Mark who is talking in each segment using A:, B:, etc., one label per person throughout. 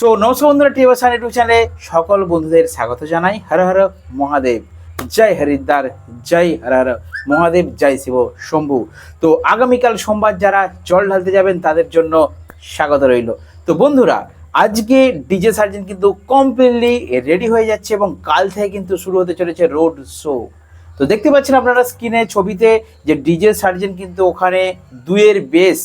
A: So নমস্কার বন্ধুরা টিভাসান YouTube চ্যানেলে সকল বন্ধুদের স্বাগত জানাই। হর হর, মহাদেব। জয় হরিদ্বার, জয় হর হর, মহাদেব, জয় শিব, শম্ভু। তো, আগামীকাল সোমবার যারা জল ঢালতে যাবেন, তাদের জন্য স্বাগত রইল। তো, বন্ধুরা, আজকে ডিজে সার্জেন কিন্তু কমপ্লিটলি রেডি হয়ে যাচ্ছে এবং কাল থেকে কিন্তু শুরু হতে চলেছে রোড শো তো, দেখতে পাচ্ছেন আপনারা স্ক্রিনে ছবিতে যে ডিজে সার্জেন কিন্তু ওখানে দুয়ের বেশ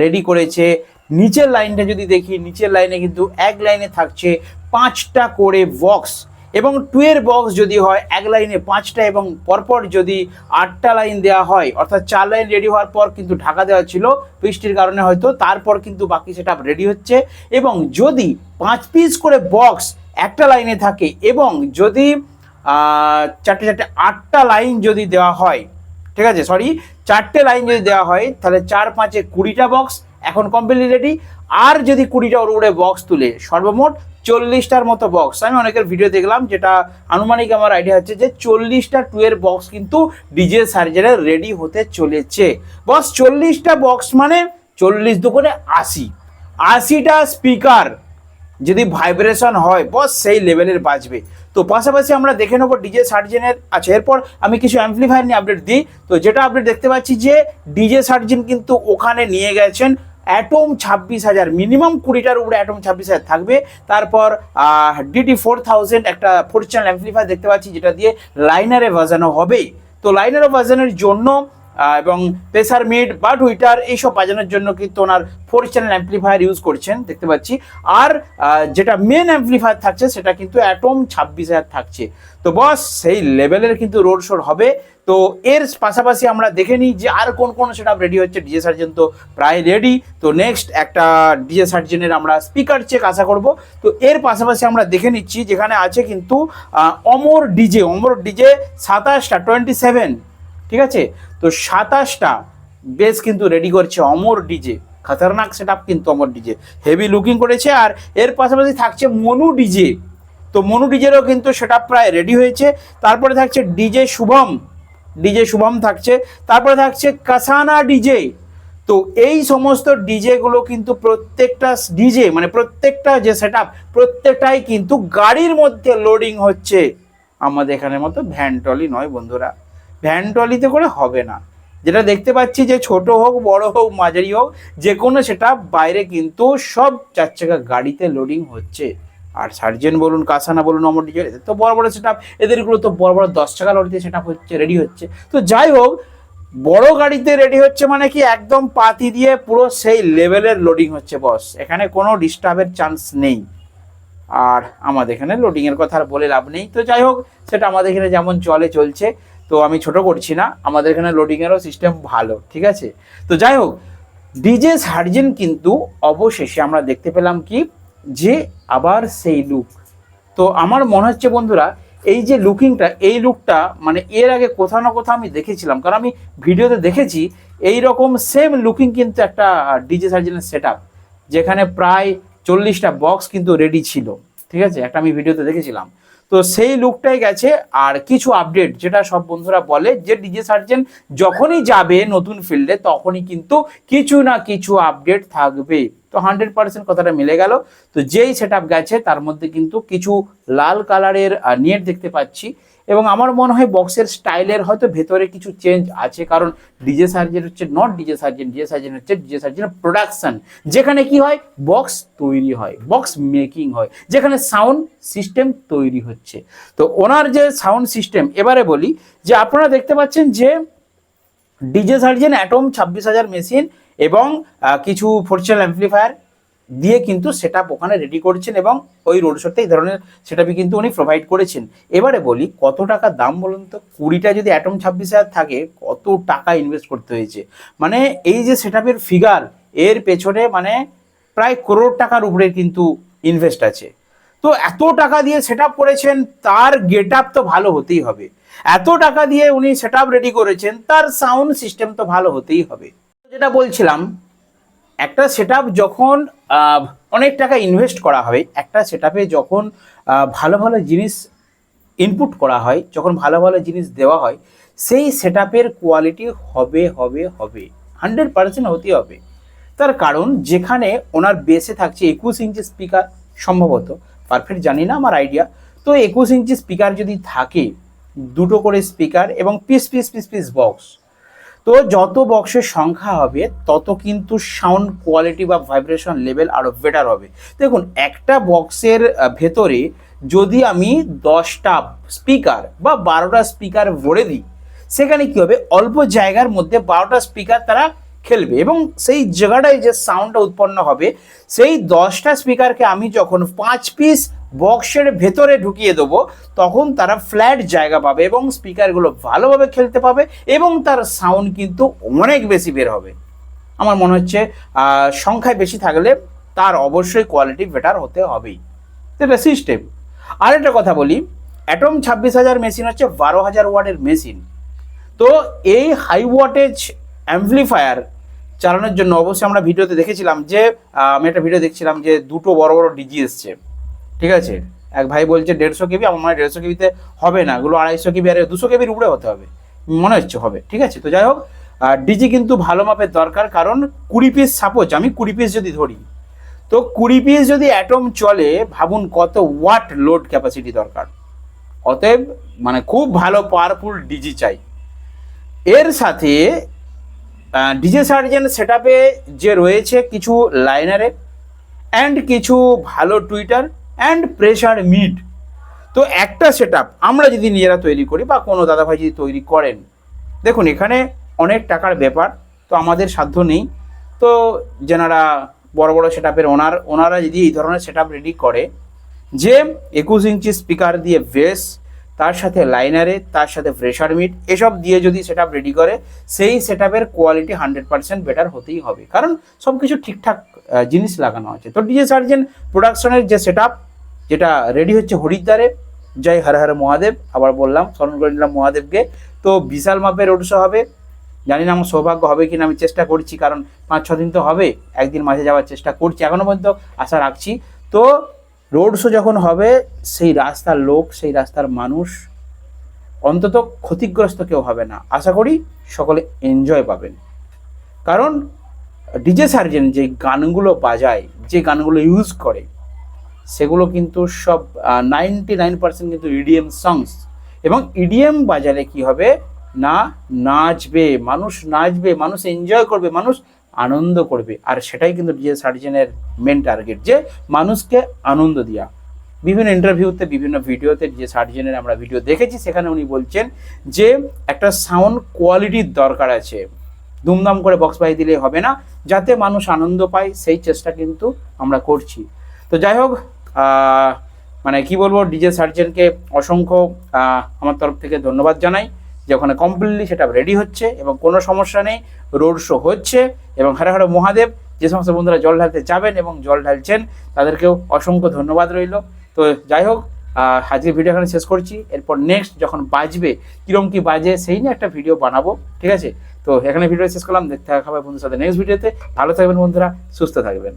A: রেডি করেছে। নিচের লাইনটা যদি দেখি, নিচের লাইনে কিন্তু এক লাইনে থাকছে পাঁচটা করে বক্স। এবং টু এর বক্স যদি হয়, এক লাইনে পাঁচটা এবং পরপর যদি আটটা লাইন দেওয়া হয়, অর্থাৎ চার লাইন রেডি হওয়ার পর কিন্তু ঢাকা দেওয়া ছিল, বৃষ্টির কারণে হয়তো, তারপর কিন্তু বাকি সেটা রেডি হচ্ছে। এবং যদি পাঁচ পিস করে বক্স একটা লাইনে থাকে এবং যদি চারটে চারটে আটটা লাইন যদি দেওয়া হয়, ঠিক আছে সরি চারটে লাইন যদি দেওয়া হয়, তাহলে চার পাঁচে কুড়িটা বক্স এখন কমপ্লিটলি রেডি আর যদি কুড়িটা ওর উপরে বক্স তুলে, সর্বমোট চল্লিশটার মতো বক্স আমি অনেকের ভিডিও দেখলাম যেটা আনুমানিক আমার আইডিয়া হচ্ছে যে চল্লিশটা টুয়ের বক্স কিন্তু ডিজে সার্জারে রেডি হতে চলেছে। বস চল্লিশটা বক্স মানে চল্লিশ দু করে আশি। আশিটা স্পিকার যদি ভাইব্রেশন হয়, বস সেই লেভেলের বাজবে। তো পাশাপাশি আমরা দেখে নেব ডিজে সার্জেনের আচ্ছা এরপর আমি কিছু অ্যাম্পলিফায়ার নিয়ে আপডেট দিই। তো যেটা আপডেট দেখতে পাচ্ছি যে ডিজে সার্জেন কিন্তু ওখানে নিয়ে গেছেন অ্যাটম ছাব্বিশ হাজার মিনিমাম কুড়িটার উপরে অ্যাটম ছাব্বিশ হাজার থাকবে। তারপর ডিটি ফোর থাউজেন্ড একটা ফোর চ্যানেল অ্যাম্পলিফায়ার দেখতে পাচ্ছি, যেটা দিয়ে লাইনারে বাজানো হবে। তো লাইনারে বাজানোর জন্য এবং প্রেসার মিড বা টুইটার এইসব বাজানোর জন্য কিন্তু ওনার ফোর চ্যানেল অ্যাম্পলিফায়ার ইউজ করছেন, দেখতে পাচ্ছি। আর যেটা মেন অ্যাম্পলিফায়ার থাকছে সেটা কিন্তু অ্যাটম ছাব্বিশ হাজার থাকছে। তো বস সেই লেভেলের কিন্তু রোড শোর হবে। তো এর পাশাপাশি আমরা দেখে নিই যে আর কোন কোন সেটা রেডি হচ্ছে। ডিজে সার্জেন তো প্রায় রেডি তো নেক্সট একটা ডিজে সার্জেনের আমরা স্পিকার চেক আশা করব। তো এর পাশাপাশি আমরা দেখে নিচ্ছি যেখানে আছে কিন্তু অমর ডিজে অমর ডিজে সাতাশটা টোয়েন্টি সেভেন ঠিক আছে? তো সাতাশটা বেস কিন্তু রেডি করছে অমর ডিজে খতরনাক সেট আপ কিন্তু অমর ডিজে হেভি লুকিং করেছে আর এর পাশাপাশি থাকছে মনু ডিজে তো মনু ডিজেরও কিন্তু সেটা প্রায় রেডি হয়েছে। তারপরে থাকছে ডিজে শুভম। ডিজে শুভম থাকছে। তারপরে থাকছে কাসানা ডিজে তো এই সমস্ত ডিজেগুলো কিন্তু প্রত্যেকটা ডিজে মানে প্রত্যেকটা যে সেট প্রত্যেকটাই কিন্তু গাড়ির মধ্যে লোডিং হচ্ছে। আমাদের এখানের মতো ভ্যান ট্রলি নয় বন্ধুরা। ভ্যান ট্রলিতে করে হবে না। যেটা দেখতে পাচ্ছি যে ছোট হোক, বড় হোক, মাঝারি হোক, যে কোনো সেটা বাইরে কিন্তু সব চার চাকা গাড়িতে লোডিং হচ্ছে। আর সার্জেন বলুন কাসানা বলুন, অমর ডিজে এদের তো বড় বড় সেট আপ এদেরগুলো তো বড় বড় দশ টাকা লরিতে সেট আপ হচ্ছে রেডি হচ্ছে। তো যাই হোক, বড় গাড়িতে রেডি হচ্ছে মানে কি একদম পাতি দিয়ে পুরো সেই লেভেলের লোডিং হচ্ছে বস এখানে কোনো ডিস্টার্বের চান্স নেই। আর আমাদের এখানে লোডিংয়ের কথা আর বলে লাভ নেই। তো যাই হোক, সেটা আমাদের এখানে যেমন চলে, চলছে। তো আমি ছোট করছি না, আমাদের এখানে লোডিংয়েরও সিস্টেম ভালো, ঠিক আছে? তো যাই হোক ডিজে সার্জেন কিন্তু অবশেষে আমরা দেখতে পেলাম কি? যে আবার সেই লুক তো আমার মনে হচ্ছে বন্ধুরা, এই যে লুকিংটা এই লুকটা মানে এর আগে কোথাও না কোথাও আমি দেখেছিলাম, কারণ আমি ভিডিওতে দেখেছি এই রকম সেম লুকিং কিন্তু একটা ডিজে সার্জেনের সেট যেখানে প্রায় চল্লিশটা বক্স কিন্তু রেডি ছিল, ঠিক আছে? একটা আমি ভিডিওতে দেখেছিলাম। তো সেই লুকটাই গেছে। আর কিছু আপডেট যেটা সব বন্ধুরা বলে যে ডিজে সার্জেন যখনই যাবে নতুন ফিল্ডে তখনই কিন্তু কিছু না কিছু আপডেট থাকবে। তো হান্ড্রেড পার্সেন্ট কথাটা মিলে গেল। তো যেই সেট গেছে, তার মধ্যে কিন্তু কিছু লাল কালারের নেট দেখতে পাচ্ছি। এবং আমার মনে হয় বক্সের স্টাইলের হয়তো ভেতরে কিছু চেঞ্জ আছে। কারণ ডিজে সার্জেন হচ্ছে not DJ Sarjen DJ Sarjen হচ্ছে ডিজে সার্জেনের প্রোডাকশন যেখানে কি হয়? বক্স তৈরি হয় বক্স মেকিং হয়, যেখানে সাউন্ড সিস্টেম তৈরি হচ্ছে। তো ওনার যে সাউন্ড সিস্টেম এবারে বলি যে আপনারা দেখতে পাচ্ছেন যে ডিজে সার্জেন অ্যাটম ছাব্বিশ হাজার মেশিন এবং কিছু ফোরচুনাল অ্যাম্পলিফায়ার দিয়ে কিন্তু সেট ওখানে রেডি করছেন এবং ওই রোড শোতে এই ধরনের সেট কিন্তু উনি প্রোভাইড করেছেন। এবারে বলি, কত টাকা দাম বলুন তো? কুড়িটা যদি অ্যাটম ছাব্বিশ হাজার থাকে, কত টাকা ইনভেস্ট করতে হয়েছে? মানে এই যে সেট ফিগার এর পেছনে মানে প্রায় করোড় টাকার উপরে কিন্তু ইনভেস্ট আছে। তো এত টাকা দিয়ে সেট করেছেন, তার গেট তো ভালো হতেই হবে। এত টাকা দিয়ে উনি সেট রেডি করেছেন, তার সাউন্ড সিস্টেম তো ভালো হতেই হবে। যেটা বলছিলাম একটা সেট যখন অনেক টাকা ইনভেস্ট করা হবে একটা সেট যখন ভালো ভালো জিনিস ইনপুট করা হয়, যখন ভালো ভালো জিনিস দেওয়া হয়, সেই সেট কোয়ালিটি হবে হবে হবে। হান্ড্রেড পার্সেন্ট হতেই হবে। তার কারণ, যেখানে ওনার বেসে থাকছে একুশ ইঞ্চি স্পিকার সম্ভবত। পারফেক্ট জানি না আমার আইডিয়া তো একুশ ইঞ্চি স্পিকার যদি থাকে, দুটো করে স্পিকার এবং piece piece piece piece box তো যত বক্সের সংখ্যা হবে, তত কিন্তু সাউন্ড কোয়ালিটি বা ভাইব্রেশন লেভেল আরও বেটার হবে। দেখুন, একটা বক্সের ভেতরে যদি আমি দশটা স্পিকার বা বারোটা স্পিকার ভরে দিই, সেখানে কি হবে? অল্প জায়গার মধ্যে বারোটা স্পিকার তারা খেলবে এবং সেই জায়গাটায় যে সাউন্ডটা উৎপন্ন হবে, সেই দশটা স্পিকারকে আমি যখন পাঁচ পিস বক্সের ভেতরে ঢুকিয়ে দেবো, তখন তারা ফ্ল্যাট জায়গা পাবে এবং স্পিকারগুলো ভালোভাবে খেলতে পাবে এবং তার সাউন্ড কিন্তু অনেক বেশি বের হবে। আমার মনে হচ্ছে সংখ্যায় বেশি থাকলে তার অবশ্যই কোয়ালিটি বেটার হতে হবেই। এটা সিস্টেম আরেকটা কথা বলি অ্যাটম ছাব্বিশ হাজার মেশিন হচ্ছে বারো হাজার ওয়ার্ডের মেশিন তো এই হাই ওয়াটেজ অ্যাম্পলিফায়ার চালানোর জন্য অবশ্যই আমরা ভিডিওতে দেখেছিলাম যে আমি একটা ভিডিও দেখছিলাম যে দুটো বড় বড় ডিজি এসছে। ঠিক আছে? এক ভাই বলছে দেড়শো কেবি, আমার মনে হয় দেড়শো কেবিতে হবে না। এগুলো আড়াইশো কেবি আর দুশো কেবির উপরে হতে হবে। মনে হচ্ছে হবে, ঠিক আছে? তো যাই হোক ডিজি কিন্তু ভালো মাপের দরকার, কারণ কুড়ি পিস সাপোজ আমি কুড়ি পিস যদি ধরি, তো কুড়ি পিস যদি অ্যাটম চলে, ভাবুন কত ওয়াট লোড ক্যাপাসিটি দরকার। অতএব মানে খুব ভালো পাওয়ারফুল ডিজি চাই। এর সাথে ডিজে সার্জেন সেট যে রয়েছে কিছু লাইনারে অ্যান্ড কিছু ভালো টুইটার অ্যান্ড প্রেশার মিট তো একটা সেট আমরা যদি নিজেরা তৈরি করি বা কোনো দাদাভাই যদি তৈরি করেন, দেখুন এখানে অনেক টাকার ব্যাপার, তো আমাদের সাধ্য নেই। তো যেনারা বড় বড় সেট আপের ওনার ওনারা যদি এই ধরনের সেট রেডি করে, যে একুশ ইঞ্চি স্পিকার দিয়ে বেস তার সাথে লাইনারে তার সাথে প্রেশার মিট এসব দিয়ে যদি সেট রেডি করে, সেই set quality hundred percent better হতেই হবে। কারণ সব কিছু ঠিকঠাক জিনিস লাগানো আছে। তো ডিজে সার্জেন প্রোডাকশনের যে সেট যেটা রেডি হচ্ছে হরিদ্বারে। জয় হর হর মহাদেব, আবার বললাম, স্মরণ করে নিলাম মহাদেবকে। তো বিশাল মাপের রোড শো হবে। জানি না আমার সৌভাগ্য হবে কিনা, আমি চেষ্টা করছি, কারণ পাঁচ, ছ দিন তো হবে, একদিন মাঝে যাওয়ার চেষ্টা করছি এখনও পর্যন্ত আশা রাখছি। তো রোড শো যখন হবে, সেই রাস্তার লোক, সেই রাস্তার মানুষ, অন্তত ক্ষতিগ্রস্ত কেউ হবে না। আশা করি সকলে এনজয় পাবেন। কারণ ডিজে সার্জেন যে গানগুলো বাজায়, যে গানগুলো ইউজ করে সেগুলো কিন্তু সব নাইনটি নাইন পার্সেন্ট কিন্তু ইডিএম সংস এবং ইডিএম বাজারে কি হবে? না, নাচবে, মানুষ নাচবে, মানুষ এনজয় করবে, মানুষ আনন্দ করবে। আর সেটাই কিন্তু ডিজে সার্জেনের মেন টার্গেট যে মানুষকে আনন্দ দেওয়া বিভিন্ন ইন্টারভিউতে বিভিন্ন ভিডিওতে যে সার্জেনের আমরা ভিডিও দেখেছি, সেখানে উনি বলছেন যে একটা সাউন্ড কোয়ালিটির দরকার আছে। দুমদাম করে বক্স বাই দিলে হবে না, যাতে মানুষ আনন্দ পায়, সেই চেষ্টা কিন্তু আমরা করছি। তো যাই হোক মানে কি বলব ডিজে সার্জেনকে অসংখ্য আমার তরফ থেকে ধন্যবাদ জানাই যে ওখানে কমপ্লিটলি সেটা রেডি হচ্ছে এবং কোনো সমস্যা নেই রোড শো হচ্ছে এবং হারে হারে মহাদেব, যে সমস্ত বন্ধুরা জল ঢালতে যাবেন এবং জল ঢালছেন, তাদেরকেও অসংখ্য ধন্যবাদ রইল। তো যাই হোক আজকে ভিডিও এখানে শেষ করছি। এরপর নেক্সট যখন বাজবে, কিরম কি বাজে সেই নিয়ে একটা ভিডিও বানাবো, ঠিক আছে? তো এখানে ভিডিও শেষ করলাম, দেখতে হবে বন্ধুর সাথে নেক্সট ভিডিওতে ভালো থাকবেন বন্ধুরা, সুস্থ থাকবেন।